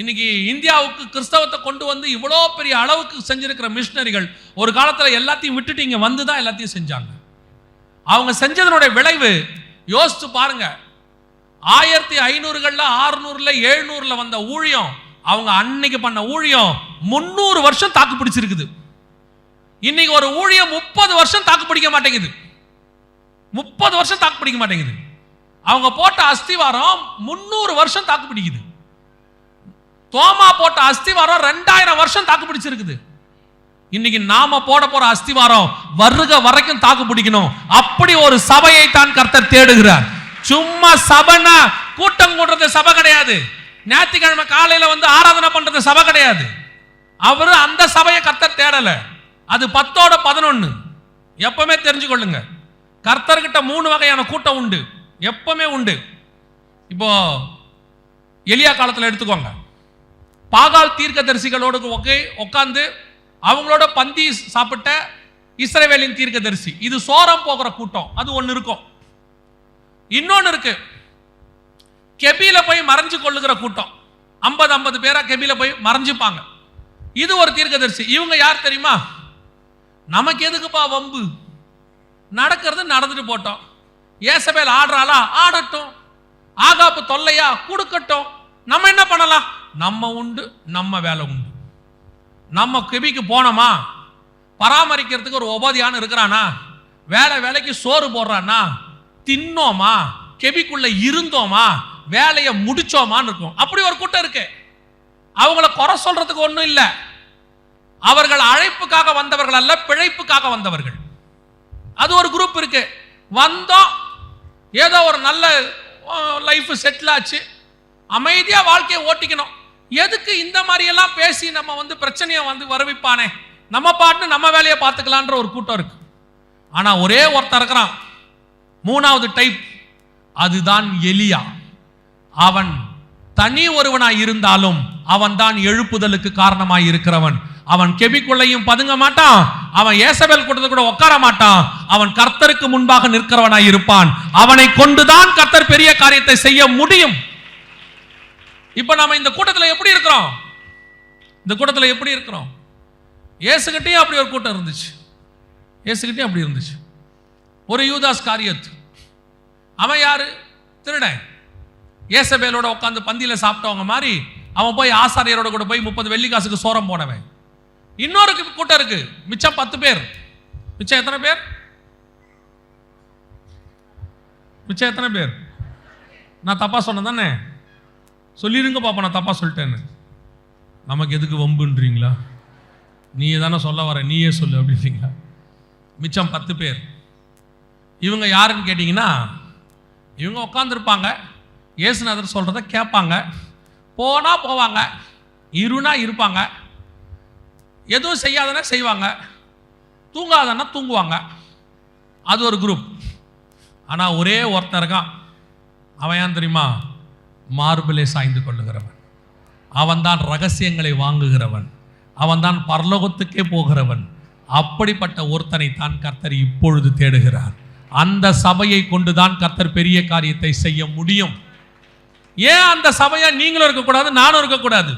இன்னைக்கு இந்தியாவுக்கு கிறிஸ்தவத்தை கொண்டு வந்து இவ்வளோ பெரிய அளவுக்கு செஞ்சிருக்கிற மிஷினரிகள் ஒரு காலத்தில் எல்லாத்தையும் விட்டுட்டு இங்கே வந்து தான் எல்லாத்தையும் செஞ்சாங்க. அவங்க செஞ்சதனுடைய விளைவு யோசித்து பாருங்க. ஆயிரத்தி ஐநூறுகளில் ஆறுநூறுல எழுநூறுல வந்த ஊழியம் அவங்க அன்னைக்கு பண்ண ஊழியம் முந்நூறு வருஷம் தாக்கு பிடிச்சிருக்குது. இன்னைக்கு ஒரு ஊழியம் முப்பது வருஷம் தாக்கு பிடிக்க மாட்டேங்குது. முப்பது வருஷம் தாக்கு பிடிக்க மாட்டேங்குது. அவங்க போட்ட அஸ்திவாரம் முந்நூறு வருஷம் தாக்கு பிடிக்குது. தோமா போட்ட அஸ்திவாரம் ரெண்டாயிரம் வருஷம் தாக்கு பிடிச்சிருக்குது. இன்னைக்கு நாம போட போற அஸ்திவாரம் வருக வரைக்கும் தாக்கு பிடிக்கணும். அப்படி ஒரு சபையை தான் கர்த்தர் தேடுகிறார். சும்மா சபைனா கூட்டம் கூடுறது சபை கிடையாது. ஞாயிற்றுக்கிழமை காலையில வந்து ஆராதனை பண்றது சபை கிடையாது. அவரு அந்த சபையை கர்த்தர் தேடல. அது பத்தோட பதினொன்னு. எப்பவுமே தெரிஞ்சுக்கொள்ளுங்க. கர்த்தர்கிட்ட மூணு வகையான கூட்டம் உண்டு. எப்பவுமே உண்டு. இப்போ எளியா காலத்தில் எடுத்துக்கோங்க. பாகால் தீர்க்கதரிசிகளோடு ஒக்கே உட்காந்து அவங்களோட பந்தி சாப்பிட்ட இஸ்ரவேலின் தீர்க்கதரிசி. இது சோரம் போகிற கூட்டம். அது ஒன்று இருக்கும். இன்னொன்று இருக்கு. கெபியில போய் மறைஞ்சு கொள்ளுகிற கூட்டம். ஐம்பது ஐம்பது பேரா கெபியில போய் மறைஞ்சுப்பாங்க. இது ஒரு தீர்க்கதரிசி. இவங்க யார் தெரியுமா? நமக்கு எதுக்குப்பா வம்பு? நடக்கிறது நடந்துட்டு போட்டோம். ஏசபேல் ஆடுறாளா? ஆடட்டும். ஆகாப்பு தொல்லையா? கொடுக்கட்டும். நம்ம என்ன பண்ணலாம்? நம்ம உண்டு நம்ம வேலை உண்டு. நம்ம கிபிக்கு போனோமா? பராமரிக்கிறதுக்கு ஒரு உபாதியான இருக்கிறானா? வேலை வேலைக்கு சோறு போடுறானா? தின்னோமா? கெபிக்குள்ள இருந்தோமா? வேலையை முடிச்சோமான்னு இருக்கும். அப்படி ஒரு கூட்டம் இருக்கு. அவங்கள குறை சொல்றதுக்கு ஒன்றும் இல்லை. அவர்கள் அழைப்புக்காக வந்தவர்கள் அல்ல பிழைப்புக்காக வந்தவர்கள். அது ஒரு குரூப் இருக்கு. வந்தோம். ஏதோ ஒரு நல்ல லைஃப் செட்டில் ஆச்சு. அமைதியாக வாழ்க்கையை ஓட்டிக்கணும். எதுக்கு இந்த மாதிரியெல்லாம் பேசி நம்ம வந்து பிரச்சனையை வந்து வரவிப்பானே? நம்ம பாட்டு நம்ம வேலையை பார்த்துக்கலான்ற ஒரு கூட்டம் இருக்கு. ஆனால் ஒரே ஒருத்தன் இருக்கிறான். மூணாவது டைப் அதுதான் எலியா. அவன் தனி ஒருவனாய் இருந்தாலும் அவன் தான் எழுப்புதலுக்கு காரணமாய் இருக்கிறவன். அவன் கெபிக்குள்ளையும் பதுங்க மாட்டான். அவன் ஏசபேல் கூட்டத்தில் கூட உட்கார மாட்டான். அவன் கர்த்தருக்கு முன்பாக நிற்கிறவனாய் இருப்பான். அவனை கொண்டுதான் கர்த்தர் பெரிய காரியத்தை செய்ய முடியும். இப்போ நாம இந்த கூட்டத்தில் எப்படி இருக்கிறோம்? இந்த கூட்டத்தில் எப்படி இருக்கிறோம்? இயேசுகிட்டயும் அப்படி ஒரு கூட்டம் இருந்துச்சு. இயேசுகிட்டயும் அப்படி இருந்துச்சு. ஒரு யூதாஸ் காரியத்து. அவன் யாரு? திருடன். ஏசபேலோட உட்காந்து பந்தியில் சாப்பிட்டவங்க மாதிரி அவன் போய் ஆசாரியரோட கூட போய் முப்பது வெள்ளிக்காசுக்கு சோரம் போனவன். இன்னொரு கூட்டம் இருக்கு. மிச்சம் பத்து பேர். மிச்சம் எத்தனை பேர்? மிச்சம் எத்தனை பேர்? நான் தப்பா சொன்னேன் தானே? சொல்லிருங்க பாப்பா நான் தப்பாக சொல்லிட்டேன்னு. நமக்கு எதுக்கு வம்புன்றீங்களா? நீ தானே சொல்ல வர நீயே சொல்லு அப்படின்றீங்களா? மிச்சம் பத்து பேர். இவங்க யாருன்னு கேட்டிங்கன்னா இவங்க உட்காந்துருப்பாங்க இயேசுநாதர் சொல்கிறத கேட்பாங்க. போனால் போவாங்க. இருனா இருப்பாங்க. எதுவும் செய்யாதனா செய்வாங்க. தூங்காதன்னா தூங்குவாங்க. அது ஒரு குரூப் ஆனால் ஒரே ஒருத்தன் இருக்கான். அவன் ஏன் தெரியுமா? மார்பிலே சாய்ந்து கொள்ளுகிறவன். அவன்தான் ரகசியங்களை வாங்குகிறவன். அவன்தான் பரலோகத்துக்கே போகிறவன். அப்படிப்பட்ட ஒருத்தனை தான் கர்த்தர் இப்பொழுது தேடுகிறார். அந்த சபையை கொண்டுதான் கர்த்தர் பெரிய காரியத்தை செய்ய முடியும். ஏன் அந்த சபையா நீங்களும் இருக்கக்கூடாது நானும் இருக்கக்கூடாது?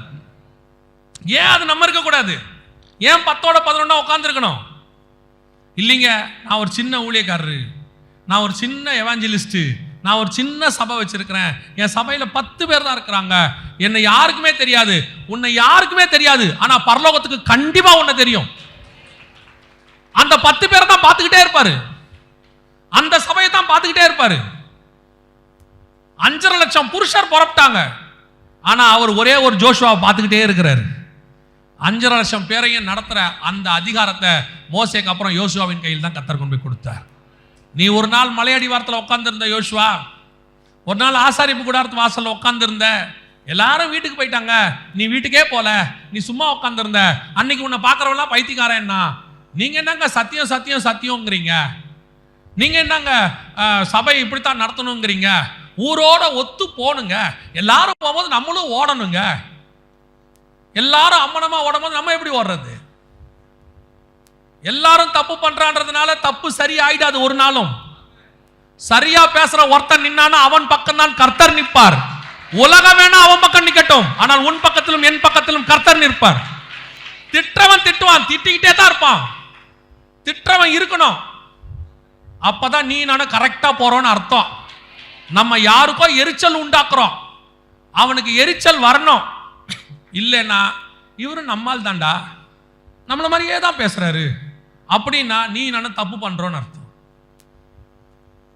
ஏன் அது நம்ம இருக்கக்கூடாது? ஏன் பத்தோட பதினொன்னா உட்காந்துருக்கணும் இல்லைங்க நான் ஒரு சின்ன ஊழியக்காரரு. நான் ஒரு சின்ன எவாஞ்சலிஸ்ட்டு நான் ஒரு சின்ன சபை வச்சிருக்கிறேன். என் சபையில் பத்து பேர் தான் இருக்கிறாங்க. என்னை யாருக்குமே தெரியாது. உன்னை யாருக்குமே தெரியாது. ஆனால் பரலோகத்துக்கு கண்டிப்பாக உன்னை தெரியும். அந்த பத்து பேரை தான் பார்த்துக்கிட்டே இருப்பாரு. அந்த சபையை தான் பார்த்துக்கிட்டே இருப்பாரு. அஞ்சரை லட்சம் புருஷர் புறப்பட்டாங்க. ஆனால் அவர் ஒரே ஒரு ஜோஷுவாவை பார்த்துக்கிட்டே இருக்கிறாரு. அஞ்சரை லட்சம் பேரையும் நடத்துகிற அந்த அதிகாரத்தை மோசேக்கு அப்புறம் யோசுவாவின் கையில் தான் கத்தர் கொண்டு போய் கொடுத்தார். நீ ஒரு நாள் மலையடி வாரத்தில் உட்காந்துருந்த யோசுவா ஒரு நாள் ஆசாரிப்பு கூடாரத்து வாசலில் உட்காந்துருந்த எல்லாரும் வீட்டுக்கு போயிட்டாங்க. நீ வீட்டுக்கே போல நீ சும்மா உட்காந்துருந்த அன்னைக்கு உன்னை பார்க்குறவெல்லாம் பைத்தியக்காரன்னா நீங்கள் என்னங்க சத்தியம் சத்தியம் சத்தியங்கிறீங்க நீங்கள் என்னங்க சபை இப்படித்தான் நடத்தணுங்கிறீங்க? ஊரோட ஒத்து போகணுங்க எல்லாரும் போகும்போது நம்மளும் ஓடணுங்க. எல்லாரும் அம்மனமாக ஓடும்போது நம்ம எப்படி ஓடுறது? எல்லாரும் தப்பு பண்றான்றதுனால தப்பு சரி ஆயிடாது ஒரு நாளும். சரியா பேசுற ஒருத்தன் நின்னானா அவன் பக்கம் தான் கர்த்தர் நிற்பார். உலகம் வேணா அவன் பக்கம் நிக்கட்டும். ஆனால் உன் பக்கத்திலும் என் பக்கத்திலும் கர்த்தர் நிற்பார். திட்டவன் திட்டுவான் திட்டிக்கிட்டே தான் இருப்பான். திட்டவன் இருக்கணும். அப்பதான் நீ நானும் கரெக்டா போறோம்னு அர்த்தம். நம்ம யாருக்கோ எரிச்சல் உண்டாக்குறோம். அவனுக்கு எரிச்சல் வரணும். இல்லைன்னா இவரும் நம்மால் தாண்டா நம்மள மாதிரியே தான் பேசுறாரு. அப்படின்னா நீ நானும் தப்பு பண்ணுறோன்னு அர்த்தம்.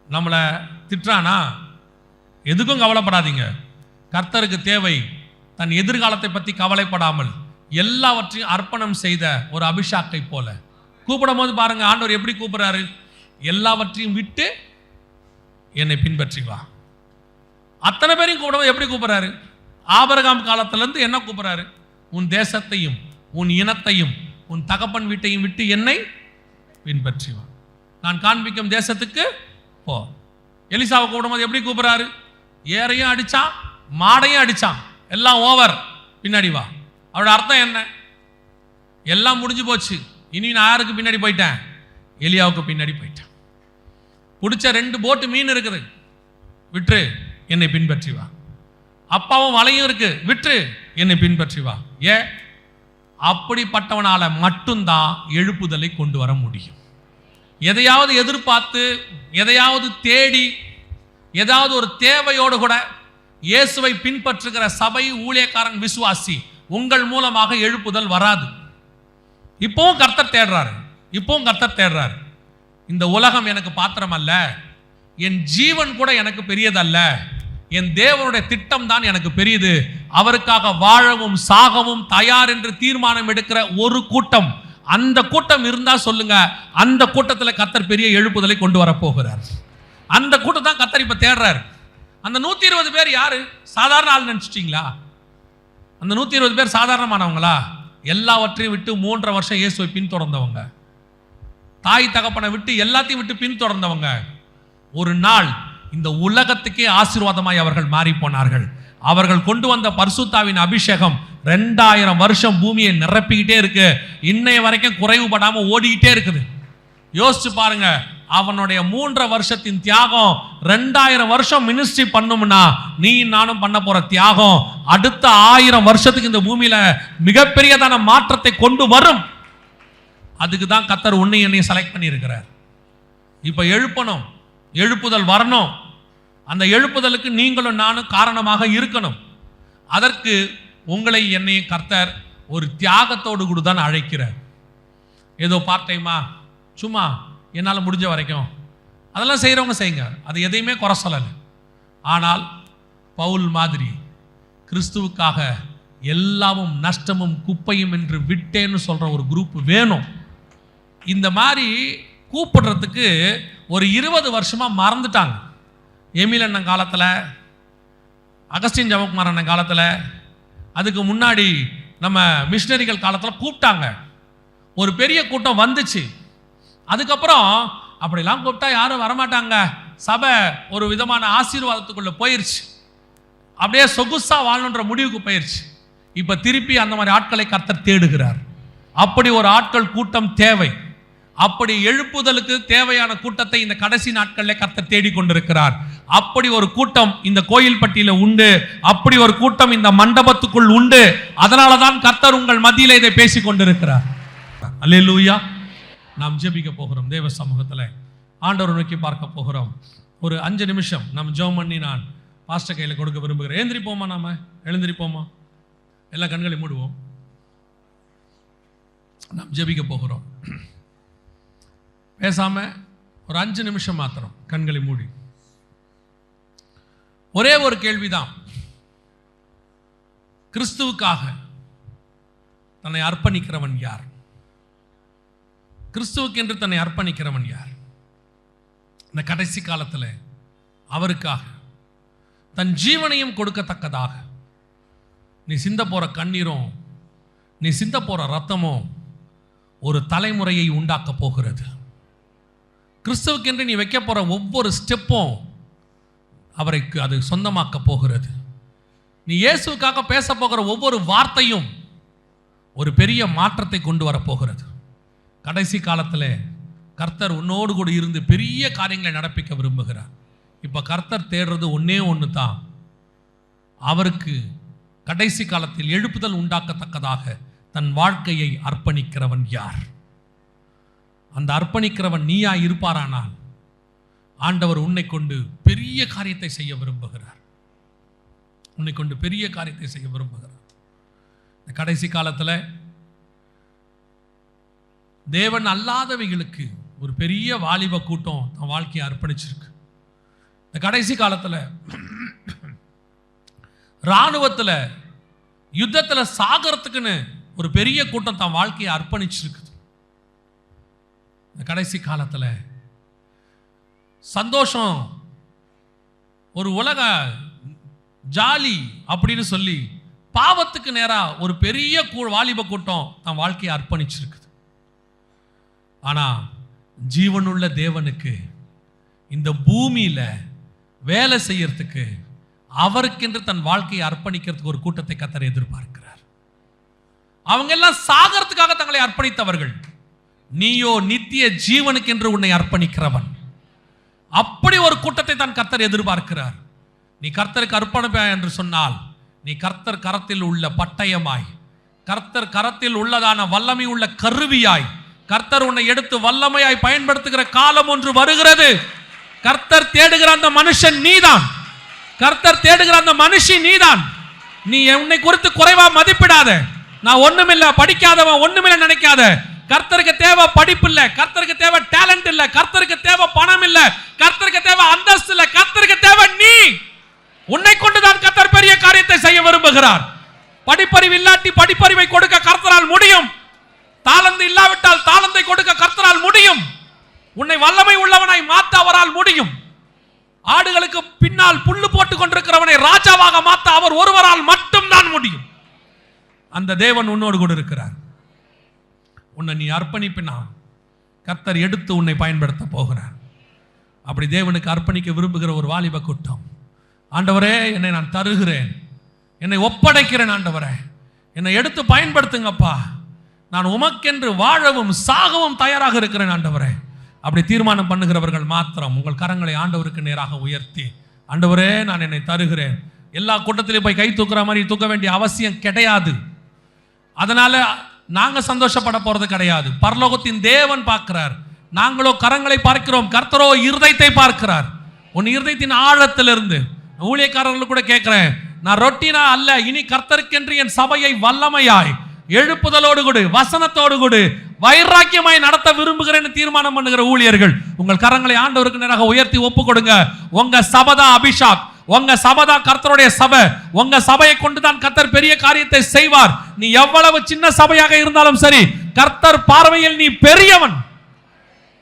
நம்மளை திட்டுறானா? எதுக்கும் கவலைப்படாதீங்க. கர்த்தருக்கு தேவை தன் எதிர்காலத்தை பற்றி கவலைப்படாமல் எல்லாவற்றையும் அர்ப்பணம் செய்த ஒரு அபிஷாக்கை போல. கூப்பிடும் போது பாருங்க ஆண்டவர் எப்படி கூப்பிடுறாரு? எல்லாவற்றையும் விட்டு என்னை பின்பற்றி வா அத்தனை பேரையும் கூப்பிடும் எப்படி கூப்பிடுறாரு? ஆபரகாம் காலத்திலேருந்து என்ன கூப்பிடுறாரு? உன் தேசத்தையும் உன் இனத்தையும் உன் தகப்பன் வீட்டையும் விட்டு என்னை பின்பற்றி வா நான் காண்பிக்கும் தேசத்துக்கு போ. எலிசாவை கூப்பிடும்போது எப்படி கூப்பிடுறாரு? ஏறையும் அடிச்சான் மாடையும் அடிச்சான். எல்லாம் ஓவர் பின்னாடி வா. அவரோட அர்த்தம் என்ன? எல்லாம் முடிஞ்சு போச்சு. இனி நான் யாருக்கு பின்னாடி போயிட்டேன்? எலியாவுக்கு பின்னாடி போயிட்டேன். பிடிச்ச ரெண்டு போட்டு மீன் இருக்குது. விட்டுரு என்னை பின்பற்றி வா. அப்பாவும் வலையும் இருக்கு. விட்டுரு என்னை பின்பற்றி வா. ஏ அப்படிப்பட்டவனால் மட்டும்தான் எழுப்புதலை கொண்டு வர முடியும். எதையாவது எதிர்பார்த்து எதையாவது தேடி ஏதாவது ஒரு தேவையோடு கூட இயேசுவை பின்பற்றுகிற சபை ஊழியக்காரன் விசுவாசி உங்கள் மூலமாக எழுப்புதல் வராது. இப்போவும் கர்த்தர் தேடுறாரு. இப்போவும் கர்த்தர் தேடுறாரு. இந்த உலகம் எனக்கு பாத்திரம் அல்ல என் ஜீவன் கூட எனக்கு பெரியதல்ல. என் தேவனுடைய திட்டம் தான் எனக்கு பெரியது. அவருக்காக வாழவும் சாகவும் தயார் என்று தீர்மானம் எடுக்கிற ஒரு கூட்டம் அந்த கூட்டம் இருந்தால் சொல்லுங்க அந்த கூட்டத்தில் கத்தர் பெரிய எழுப்புதலை கொண்டு வர போகிறார் அந்த கூட்டம் தான் கத்தர் இப்போ தேடுறாரு. அந்த நூத்தி இருபது பேர் யாரு? சாதாரண ஆள் நினச்சிட்டிங்களா? அந்த நூத்தி இருபது பேர் சாதாரணமானவங்களா? எல்லாவற்றையும் விட்டு மூன்றரை வருஷம் இயேசுவை பின்தொடர்ந்தவங்க. தாய் தகப்பனை விட்டு எல்லாத்தையும் விட்டு பின்தொடர்ந்தவங்க. ஒரு நாள் இந்த உலகத்துக்கே ஆசீர்வாதமாய் அவர்கள் மாறி போனார்கள். அவர்கள் கொண்டு வந்த பர்சுத்தாவின் அபிஷேகம் ரெண்டாயிரம் வருஷம் பூமியை நிரப்பிக்கிட்டே இருக்கு. இன்னைய வரைக்கும் குறைவுபடாம ஓடிக்கிட்டே இருக்குது. யோசிச்சு பாருங்க அவனுடைய மூன்றரை வருஷத்தின் தியாகம் ரெண்டாயிரம் வருஷம் மினிஸ்ட்ரி பண்ணும்னா நீ நானும் பண்ண போற தியாகம் அடுத்த ஆயிரம் வருஷத்துக்கு இந்த பூமியில மிகப்பெரியதான மாற்றத்தை கொண்டு வரும். அதுக்கு தான் கத்தர் உன்னை என்னையும் செலக்ட் பண்ணியிருக்கிறார். இப்போ எழுப்பணும் எழுப்புதல் வரணும். அந்த எழுப்புதலுக்கு நீங்களும் நானும் காரணமாக இருக்கணும். அதற்கு உங்களை என்னையும் கர்த்தர் ஒரு தியாகத்தோடு கூட தான் அழைக்கிறார். ஏதோ பார்ட் டைமா சும்மா என்னால் முடிஞ்ச வரைக்கும். அதெல்லாம் செய்கிறவங்க செய்யுங்க. அது எதையுமே குறை சொல்லலை. ஆனால் பவுல் மாதிரி கிறிஸ்துவுக்காக எல்லாமும் நஷ்டமும் குப்பையும் என்று விட்டேன்னு சொல்கிற ஒரு குரூப் வேணும். இந்த மாதிரி கூப்பிடுறதுக்கு ஒரு இருபது வருஷமாக மறந்துட்டாங்க. எமில் அண்ணன் காலத்தில் அகஸ்டின் ஜவகுமார் அண்ணன் காலத்தில் அதுக்கு முன்னாடி நம்ம மிஷினரிகள் காலத்தில் கூப்பிட்டாங்க. ஒரு பெரிய கூட்டம் வந்துச்சு. அதுக்கப்புறம் அப்படிலாம் கூப்பிட்டா யாரும் வரமாட்டாங்க. சபை ஒரு விதமான ஆசீர்வாதத்துக்குள்ளே போயிருச்சு. அப்படியே சொகுசாக வாழணுன்ற முடிவுக்கு போயிருச்சு. இப்போ திருப்பி அந்த மாதிரி ஆட்களை கர்த்தர் தேடுகிறார். அப்படி ஒரு ஆட்கள் கூட்டம் தேவை. அப்படி எழுப்புதலுக்கு தேவையான கூட்டத்தை இந்த கடைசி நாட்களில் கர்த்தர் தேடிக் கொண்டிருக்கிறார் அப்படி ஒரு கூட்டம் இந்த கோயில் பட்டியல உண்டு. அப்படி ஒரு கூட்டம் இந்த மண்டபத்துக்குள் உண்டு. அதனால தான் கர்த்தர் உங்கள் மத்தியில இதை பேசிக் கொண்டிருக்கிறார். அல்லேலூயா. நாம் ஜெபிக்க போகிறோம். தேவ சமூகத்தில் ஆண்டவர் நோக்கி பார்க்க போகிறோம். ஒரு அஞ்சு நிமிஷம் நம்ம ஜெபம் பண்ணி நான் பாஸ்டர் கையில் கொடுக்க விரும்புகிறேன். எழுந்திரிப்போமா நாம? எழுந்திரிப்போமா? எல்லா கண்களையும் மூடுவோம். நாம் ஜெபிக்க போகிறோம். பேசாமல் ஒரு அஞ்சு நிமிஷம் மாத்திரம் கண்களை மூடி. ஒரே ஒரு கேள்விதான். கிறிஸ்துவுக்காக தன்னை அர்ப்பணிக்கிறவன் யார்? கிறிஸ்துவுக்கென்று தன்னை அர்ப்பணிக்கிறவன் யார்? இந்த கடைசி காலத்தில் அவருக்காக தன் ஜீவனையும் கொடுக்கத்தக்கதாக நீ சிந்த போகிற கண்ணீரும் நீ சிந்த போகிற ரத்தமும் ஒரு தலைமுறையை உண்டாக்க போகிறது. கிறிஸ்துவுக்கென்று நீ வைக்க போகிற ஒவ்வொரு ஸ்டெப்பும் அவரை அது சொந்தமாக்க போகிறது. நீ இயேசுக்காக பேச போகிற ஒவ்வொரு வார்த்தையும் ஒரு பெரிய மாற்றத்தை கொண்டு வரப்போகிறது கடைசி காலத்தில் கர்த்தர் உன்னோடு கூட இருந்து பெரிய காரியங்களை நடப்பிக்க விரும்புகிறார். இப்போ கர்த்தர் தேடுறது ஒன்றே ஒன்று தான் அவருக்கு கடைசி காலத்தில் எழுப்புதல் உண்டாக்கத்தக்கதாக தன் வாழ்க்கையை அர்ப்பணிக்கிறவன் யார்? அந்த அர்ப்பணிக்கிறவன் நீயா இருப்பாரானால் ஆண்டவர் உன்னை கொண்டு பெரிய காரியத்தை செய்ய விரும்புகிறார். உன்னை கொண்டு பெரிய காரியத்தை செய்ய விரும்புகிறார். இந்த கடைசி காலத்தில் தேவன் அல்லாதவைகளுக்கு ஒரு பெரிய வாலிப கூட்டம் தன் வாழ்க்கையை அர்ப்பணிச்சிருக்கு. இந்த கடைசி காலத்தில் இராணுவத்தில் யுத்தத்தில் சாகறதுக்குன்னு ஒரு பெரிய கூட்டம் தன் வாழ்க்கையை அர்ப்பணிச்சிருக்குது. இந்த கடைசி காலத்தில் சந்தோஷம். ஒரு உலக ஜாலி அப்படின்னு சொல்லி பாவத்துக்கு நேரா ஒரு பெரிய கூ- வாலிப கூட்டம் தன் வாழ்க்கையை அர்ப்பணிச்சிருக்குது. ஆனா ஜீவனுள்ள தேவனுக்கு இந்த பூமியில வேலை செய்யறதுக்கு அவருக்கென்று தன் வாழ்க்கையை அர்ப்பணிக்கிறதுக்கு ஒரு கூட்டத்தை கத்தர் எதிர்பார்க்கிறார். அவங்க எல்லாம் சாகறதுக்காக தங்களை அர்ப்பணித்தவர்கள். நீயோ நித்திய ஜீவனுக்கென்று உன்னை அர்ப்பணிக்கிறவன். அப்படி ஒரு கூட்டத்தை தான் கர்த்தர் எதிர்பார்க்கிறார். நீ கர்த்தருக்கு அர்ப்பணிப்பாய் என்று சொன்னால் நீ கர்த்தர் கரத்தில் உள்ள பட்டயமாய் கர்த்தர் கரத்தில் உள்ளதான வல்லமை உள்ள கருவியாய் கர்த்தர் உன்னை எடுத்து வல்லமையாய் பயன்படுத்துகிற காலம் ஒன்று வருகிறது. கர்த்தர் தேடுகிற அந்த மனுஷன் நீதான். கர்த்தர் தேடுகிற அந்த மனுஷி நீதான். நீ உன்னை குறித்து குறைவா மதிப்பிடாத. நான் ஒண்ணுமில்ல படிக்காதவன் ஒண்ணுமில்ல நினைக்காத. கர்த்தருக்கு தேவை படிப்பு இல்ல கர்த்தருக்கு தேவை டேலண்ட் இல்ல கர்த்தருக்கு தேவை பணம் இல்ல கர்த்தருக்கு தேவை அந்தஸ்து இல்ல கர்த்தருக்கு தேவை நீ. உன்னை கொண்டுதான் கர்த்தர் பெரிய காரியத்தை செய்ய விரும்புகிறார். படிப்பறிவு இல்லாட்டி படிப்பறிவை கொடுக்க கர்த்தரால் முடியும். தாளந்து இல்லாவிட்டால் தாளந்தை கொடுக்க கர்த்தரால் முடியும். உன்னை வல்லமை உள்ளவனாய் மாத்த அவரால் முடியும். ஆடுகளுக்கு பின்னால் புல்லு போட்டுக் கொண்டிருக்கிறவனை ராஜாவாக மாத்த அவர் ஒருவரால் மட்டும்தான் முடியும். அந்த தேவன் உன்னோடு கூட இருக்கிறார். உன்னை நீ அர்ப்பணிப்பினா கர்த்தர் எடுத்து உன்னை பயன்படுத்த போகிறார். அப்படி தேவனுக்கு அர்ப்பணிக்க விரும்புகிற ஒரு வாலிப கூட்டம். ஆண்டவரே என்னை நான் தருகிறேன். என்னை ஒப்படைக்கிறேன் ஆண்டவரே. என்னை எடுத்து பயன்படுத்துங்கப்பா. நான் உமக்கென்று வாழவும் சாகவும் தயாராக இருக்கிறேன் ஆண்டவரே. அப்படி தீர்மானம் பண்ணுகிறவர்கள் மாத்திரம் உங்கள் கரங்களை ஆண்டவருக்கு நேராக உயர்த்தி ஆண்டவரே நான் என்னை தருகிறேன். எல்லா கூட்டத்திலையும் போய் கை தூக்குற மாதிரி தூக்க வேண்டிய அவசியம் கிடையாது. அதனால் நாங்கள் சந்தோஷப்பட போகிறது கிடையாது. பரலோகத்தின் தேவன் பார்க்கிறார். நாங்களோ கரங்களை பார்க்கிறோம். கர்த்தரோ இருதயத்தை பார்க்கிறார். உன் இருதயத்தின் ஆழத்திலிருந்து. ஊழியக்காரர்கள் கூட கேட்குறேன். நான் ரொட்டினா அல்ல. இனி கர்த்தருக்கென்று என் சபையை வல்லமையாய் எழுப்புதலோடு கொடு வசனத்தோடு கொடு வைராக்கியமாய் நடத்த விரும்புகிறேன்னு தீர்மானம் பண்ணுகிற ஊழியர்கள் உங்கள் கரங்களை ஆண்டவருக்கு நேராக உயர்த்தி ஒப்பு கொடுங்க. உங்க சபதா அபிஷாக் உங்க சபதா கர்த்தருடைய சபை. உங்க சபையை கொண்டு தான் கர்த்தர் பெரிய காரியத்தை செய்வார். நீ எவ்வளவு சின்ன சபையாக இருந்தாலும் சரி கர்த்தர் பார்வையில் நீ பெரியவன்.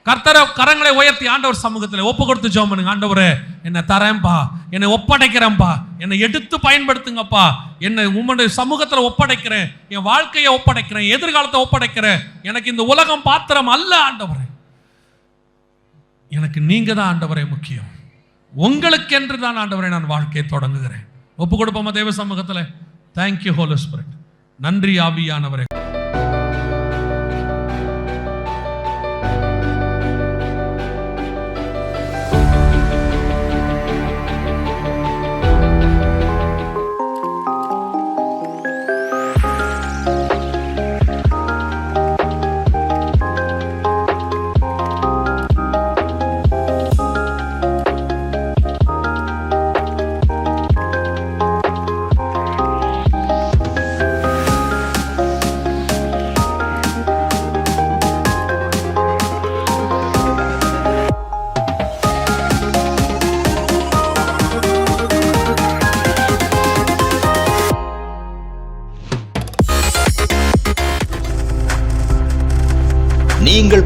கர்த்தர கரங்களை உயர்த்தி ஆண்டவர் சமூகத்தில் ஒப்பு கொடுத்து ஜெபம் பண்ணுங்க ஆண்டவரே என்னை தரேன்பா என்னை ஒப்படைக்கிறேன்ப்பா என்னை எடுத்து பயன்படுத்துங்கப்பா என்னை உம்முடைய சமூகத்தில் ஒப்படைக்கிறேன் என் வாழ்க்கையை ஒப்படைக்கிறேன் எதிர்காலத்தை ஒப்படைக்கிறேன். எனக்கு இந்த உலகம் பாத்திரம் அல்ல ஆண்டவரே. எனக்கு நீங்க தான் ஆண்டவரே முக்கியம். உங்களுக்கென்று தான் ஆண்டவரை நான் வாழ்க்கையை தொடங்குகிறேன். ஒப்பு கொடுப்போமா தேவ சமூகத்தில்? தேங்க்யூ ஹோலஸ்பிரிட் நன்றி ஆவியானவரை.